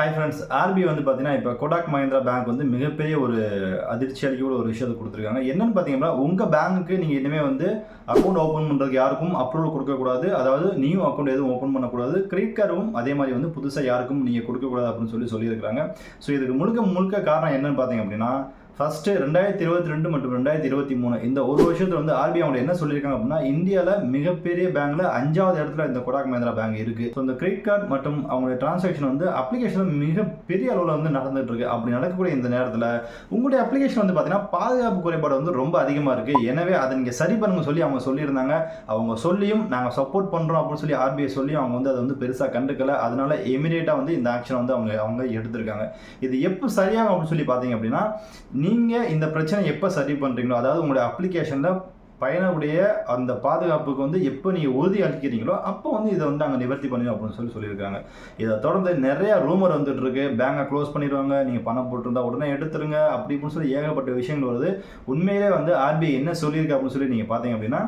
Hi friends RB வந்து பார்த்தீங்கன்னா இப்போ கொடாக் மஹிந்திரா பேங்க் வந்து மிகப்பெரிய ஒரு அதிர்ச்சி அளிக்கக்கூடிய ஒரு விஷயத்தை கொடுத்துருக்காங்க. என்னன்னு பார்த்தீங்கன்னா உங்கள் பேங்க்குக்கு நீங்கள் இனிமேல் வந்து அக்கௌண்ட் ஓப்பன் பண்ணுறதுக்கு யாருக்கும் அப்ரூவல் கொடுக்கக்கூடாது அதாவது நீயும் அக்கௌண்ட் எதுவும் ஓப்பன் பண்ணக்கூடாது. கிரெடிட் கார்டும் அதே மாதிரி வந்து புதுசாக யாருக்கும் நீங்கள் கொடுக்கக்கூடாது அப்படின்னு சொல்லி சொல்லியிருக்கிறாங்க. ஸோ இதுக்கு முழுக்க முழுக்க காரணம் என்னன்னு பார்த்தீங்க அப்படின்னா ஃபஸ்ட்டு ரெண்டாயிரத்தி இருபத்தி ரெண்டு மற்றும் ரெண்டாயிரத்தி இருபத்தி மூணு. இந்த ஒரு வருஷத்தில் வந்து ஆர்பிஐ அவங்க என்ன சொல்லியிருக்காங்க அப்படின்னா இந்தியாவில் மிகப்பெரிய பேங்க்ல அஞ்சாவது இடத்துல இந்த கொடாக் மஹிந்திரா பேங்க் இருக்கு. ஸோ இந்த கிரெடிட் கார்டு மற்றும் அவங்களுடைய டிரான்சாக்ஷன் வந்து அப்ளிகேஷன் மிகப்பெரிய பெரிய அளவில் வந்து நடந்துட்டு இருக்கு. அப்படி நடக்கக்கூடிய இந்த நேரத்தில் உங்களுடைய அப்ளிகேஷன் வந்து பார்த்தீங்கன்னா பாதுகாப்பு குறைபாடு வந்து ரொம்ப அதிகமாக இருக்கு. எனவே அதை நீங்கள் சரி பண்ணுங்க சொல்லி அவங்க சொல்லியிருந்தாங்க. அவங்க சொல்லியும் நாங்கள் சப்போர்ட் பண்ணுறோம் அப்படின்னு சொல்லி ஆர்பிஐ சொல்லி அவங்க வந்து அதை வந்து பெருசாக கண்டுக்கல. அதனால இமீடியட்டாக வந்து இந்த ஆக்ஷன் வந்து அவங்க அவங்க எடுத்திருக்காங்க. இது எப்போ சரியாகும் அப்படின்னு சொல்லி பார்த்தீங்க அப்படின்னா நீங்கள் இந்த பிரச்சனை எப்போ சரி பண்ணுறீங்களோ அதாவது உங்களுடைய அப்ளிகேஷனில் பயணக்கூடிய அந்த பாதுகாப்புக்கு வந்து எப்போ நீங்கள் உறுதி அளிக்கிறீங்களோ அப்போ வந்து இதை வந்து நாங்கள் நிவர்த்தி பண்ணிடும் அப்படின்னு சொல்லி சொல்லியிருக்காங்க. இதை தொடர்ந்து நிறைய ரூமர் வந்துட்டு இருக்கு பேங்கை க்ளோஸ் பண்ணிடுவாங்க. நீங்கள் பணம் போட்டிருந்தா உடனே எடுத்துருங்க அப்படி இப்படின்னு சொல்லி ஏகப்பட்ட விஷயங்கள் வருது. உண்மையிலே வந்து ஆர்பிஐ என்ன சொல்லியிருக்கு அப்படின்னு சொல்லி நீங்கள் பார்த்தீங்க அப்படின்னா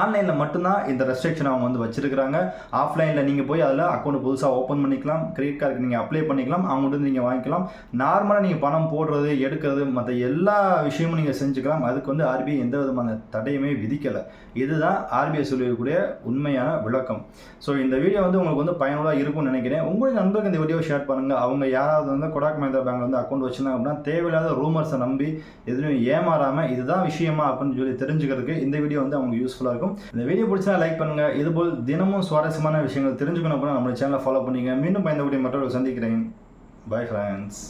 ஆன்லைனில் மட்டும்தான் இந்த ரெஸ்ட்ரிக்ஷன் அவங்க வந்து வச்சுருக்கிறாங்க. ஆஃப்லைனில் நீங்கள் போய் அதில் அக்கௌண்ட் புதுசாக ஓப்பன் பண்ணிக்கலாம். கிரெடிட் கார்டுக்கு நீங்கள் அப்ளை பண்ணிக்கலாம். அவங்கள்ட்ட நீங்கள் வாங்கிக்கலாம். நார்மலாக நீங்கள் பணம் போடுறது எடுக்கிறது மற்ற எல்லா விஷயமும் நீங்கள் செஞ்சுக்கலாம். அதுக்கு வந்து ஆர்பிஐ எந்த விதமான தடையுமே விதிக்கலை. இதுதான் ஆர்பிஐ சொல்லியிருக்கக்கூடிய உண்மையான விளக்கம். ஸோ இந்த வீடியோ வந்து உங்களுக்கு வந்து பயனுள்ளதாக இருக்கும்னு நினைக்கிறேன். உங்களுடைய நண்பருக்கு இந்த வீடியோ ஷேர் பண்ணுங்கள் அவங்க யாராவது வந்து கொடாக் மஹிந்திரா பேங்க்ல வந்து அக்கௌண்ட் வச்சுருந்தாங்க அப்படின்னா தேவையில்லாத ரூமர்ஸை நம்பி எதுலையும் ஏமாறாமல் இதுதான் விஷயமா அப்படின்னு சொல்லி தெரிஞ்சுக்கிறதுக்கு இந்த வீடியோ வந்து அவங்க யூஸ்ஃபுல்லாக இருக்கும். இந்த வீடியோ பிடிச்சா லைக் பண்ணுங்க. இதுபோல் தினமும் சுவாரஸ்யமான விஷயங்கள் தெரிஞ்சுக்கணும் அப்படின்னா நம்ம சேனலை ஃபாலோ பண்ணிங்க மீண்டும் பயந்தபடி மற்றவர்கள் சந்திக்கிறேன். Bye friends